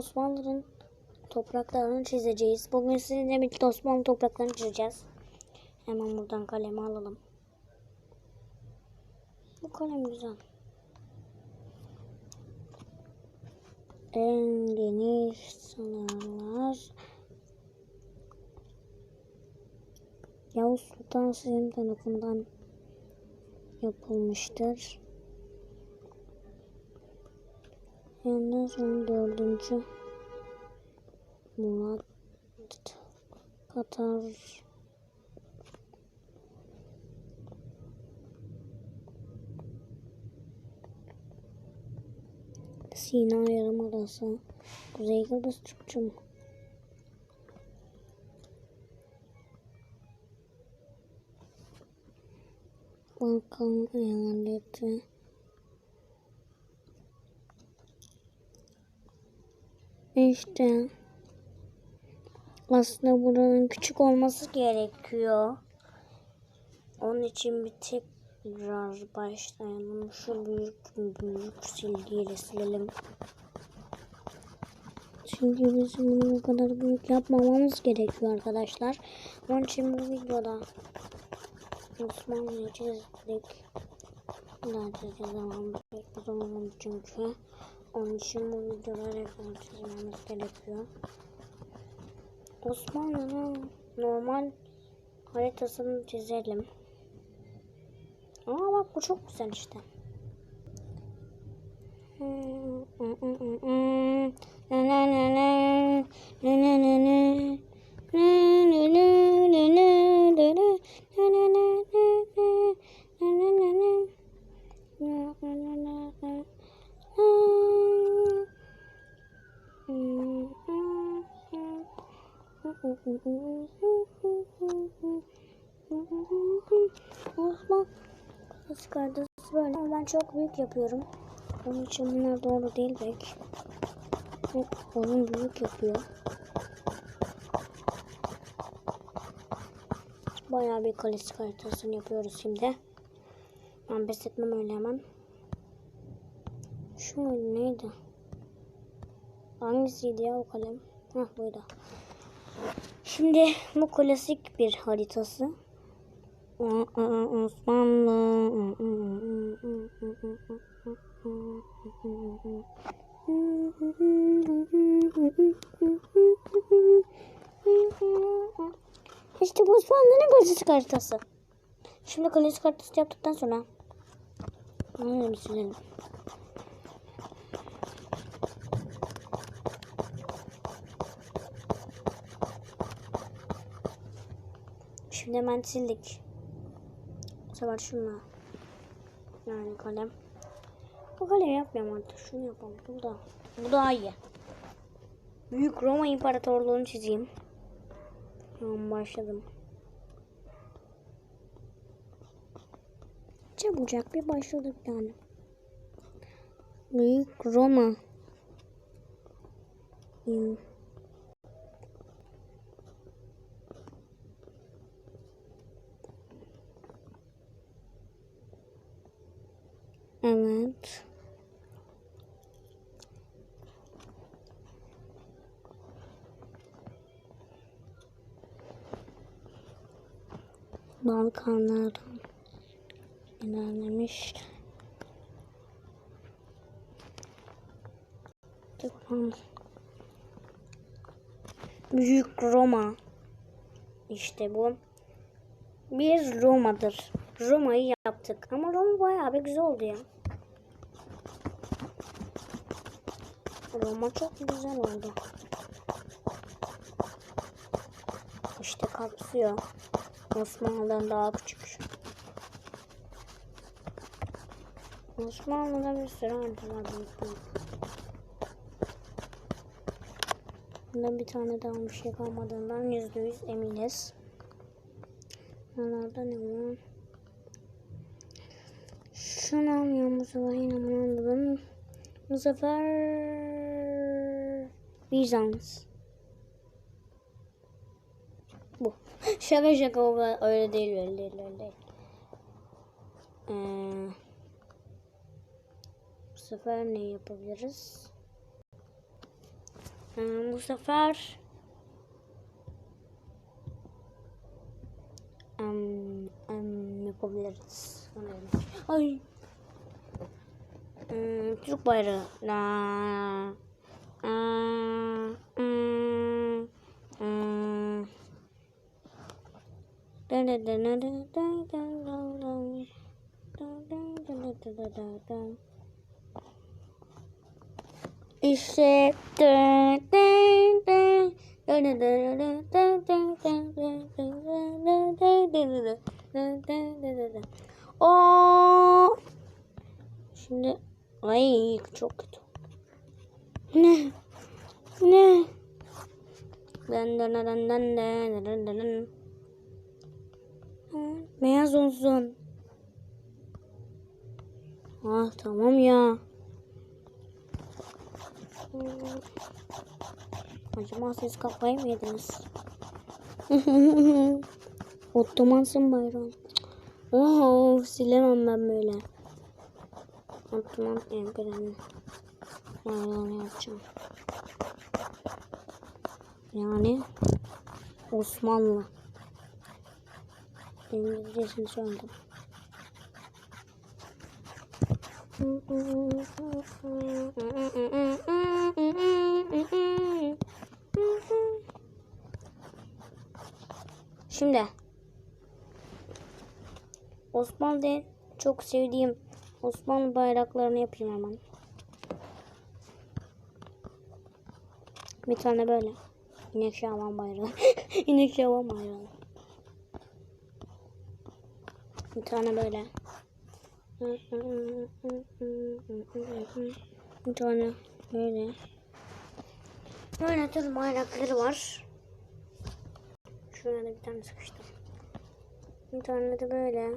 Osmanlı'nın topraklarını çizeceğiz. Bugün sizinle birlikte Osmanlı topraklarını çizeceğiz. Hemen buradan kalemi alalım. Bu kalem güzel. En geniş sınırlar Yavuz Sultan Selim tarafından yapılmıştır. Ondan sonra dördüncü Murat Katar. Sina Yarımadası. Kuzey Kıbrıs Türkçe mi? Balkan eyaleti İşte aslında buranın küçük olması gerekiyor. Onun için bir tekrar başlayalım. Şu büyük büyük silgiyle silelim. Çünkü bizim bunu bu kadar büyük yapmamamız gerekiyor arkadaşlar. Onun için bu videoda Osmanlı'yı çizdik. Zaman pek zaman çünkü. Onun için bu videoları çizmemiz gerekiyor. Osmanlı'nın normal haritasını çizelim. Aa bak bu çok güzel işte. Çıkardı böyle ama ben çok büyük yapıyorum. Onun için bunlar doğru değil pek. Onun büyük yapıyor. Bayağı bir klasik haritasını yapıyoruz şimdi. Ben pes etmem öyle hemen. Şu muydu neydi? Hangisiydi ya o kalem? Hah buydu. Şimdi bu klasik bir haritası. Osmanlı. İşte bu Osmanlı'nın klasik haritası. Şimdi klasik haritası yaptıktan sonra bir silelim. Şimdi hemen sildik. Sefer şunla. Yani kalem. Bu kalem yapmayalım artık. Şunu yapalım. Bu da. Bu daha iyi. Büyük Roma İmparatorluğu'nu çizeyim. Tamam başladım. Çabucak bir başladık yani. Büyük Roma. İm- Evet. Balkanlardan ilerlemiş. Tamam. Büyük Roma. İşte bu. Bir Roma'dır. Roma'yı yaptık. Ama Roma bayağı bir güzel oldu ya. Roma çok güzel oldu. İşte kapsıyor. Osmanlı'dan daha küçük. Osmanlı'da bir sürü büyük büyük. Bunda bir tane daha bir şey kalmadığından yüzde yüz eminiz. Onlarda ne var? Şunu almıyorum bu sefer yine. Bu sefer Bizans. Bu. şaka şaka öyle değil öyle değil öyle değil. Ee, bu sefer ne yapabiliriz? Ee, bu sefer em, em, yapabiliriz. Ay. Hmm, Türk bayrağı. La. Hmm, hmm, hmm. İşte O Şimdi Ay çok kötü. Ne? Ne? Dın dın dın dın dın dın dın. Beyaz olsun. Ah tamam ya. Acaba siz kafayı mı yediniz? Ottomansın bayram. Oh, silemem ben böyle. Ottoman Empire'nin bayrağını yapacağım. Yani Osmanlı. İngilizcesini söyledim. Şimdi Osmanlı'da çok sevdiğim Osmanlı bayraklarını yapayım hemen. Bir tane böyle. İnek Şaban bayrağı. İnek Şaban bayrağı. Bir tane böyle. Bir tane böyle. Böyle tür bayrakları var. Şuraya da bir tane sıkıştım. Bir tane de böyle.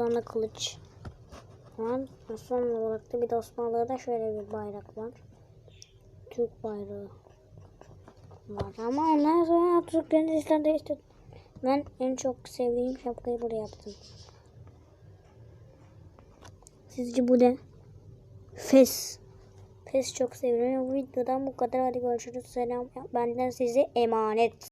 Buradan da kılıç. Var. Son olarak da bir de Osmanlı'da şöyle bir bayrak var. Türk bayrağı var. Ama ondan sonra Türklerin işler değişti. Ben en çok sevdiğim şapkayı buraya yaptım. Sizce bu ne? Fes. Fes çok seviyorum. Bu videodan bu kadar. Hadi görüşürüz. Selam. Benden size emanet.